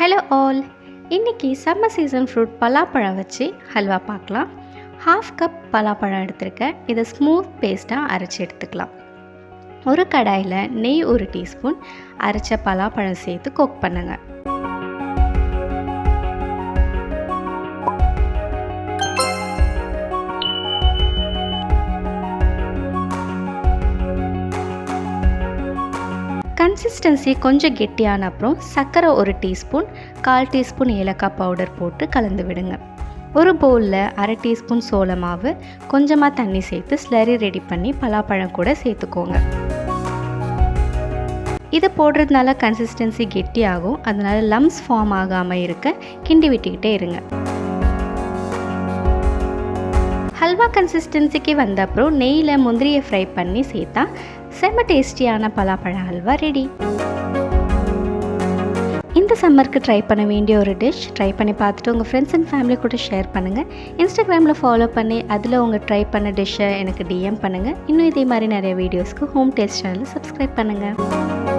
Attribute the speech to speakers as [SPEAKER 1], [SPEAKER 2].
[SPEAKER 1] Hello all இன்றைக்கி summer season fruit பலாப்பழம் வச்சு ஹல்வா பார்க்கலாம். ஹாஃப் கப் பலாப்பழம் எடுத்திருக்கேன். இதை ஸ்மூத் பேஸ்ட்டாக அரைச்சி எடுத்துக்கலாம். ஒரு கடாயில் நெய் ஒரு டீஸ்பூன். அரைச்ச பலாப்பழம் சேர்த்து குக் பண்ணுங்கள் கன்சிஸ்டன்சி கொஞ்சம் கெட்டியான அப்புறம் சர்க்கரை ஒரு டீஸ்பூன் கால் டீஸ்பூன் ஏலக்காய் பவுடர் போட்டு கலந்து விடுங்க. ஒரு பவுலில் அரை டீஸ்பூன் சோள மாவு கொஞ்சமாக தண்ணி சேர்த்து ஸ்லரி ரெடி பண்ணி பலாப்பழம் கூட சேர்த்துக்கோங்க. இதை போடுறதுனால கன்சிஸ்டன்சி கெட்டியாகும் அதனால லம்ஸ் ஃபார்ம் ஆகாமல் இருக்க கிண்டி விட்டுக்கிட்டே இருங்க. ஹல்வா கன்சிஸ்டன்சிக்கு வந்த அப்புறம் நெய்யில் முந்திரியை ஃப்ரை பண்ணி சேர்த்தா செம்ம டேஸ்டியான பலாப்பழ அல்வா ரெடி இந்த சம்மருக்கு ட்ரை பண்ண வேண்டிய ஒரு டிஷ் ட்ரை பண்ணி பார்த்துட்டு உங்கள் ஃப்ரெண்ட்ஸ் அண்ட் ஃபேமிலி கூட ஷேர் பண்ணுங்கள் இன்ஸ்டாகிராமில் ஃபாலோ பண்ணி அதில் உங்கள் ட்ரை பண்ண டிஷ்ஷை எனக்கு டிஎம் பண்ணுங்கள் இன்னும் இதே மாதிரி நிறைய வீடியோஸ்க்கு ஹோம் டேஸ்ட் சேனலில் சப்ஸ்கிரைப் பண்ணுங்கள்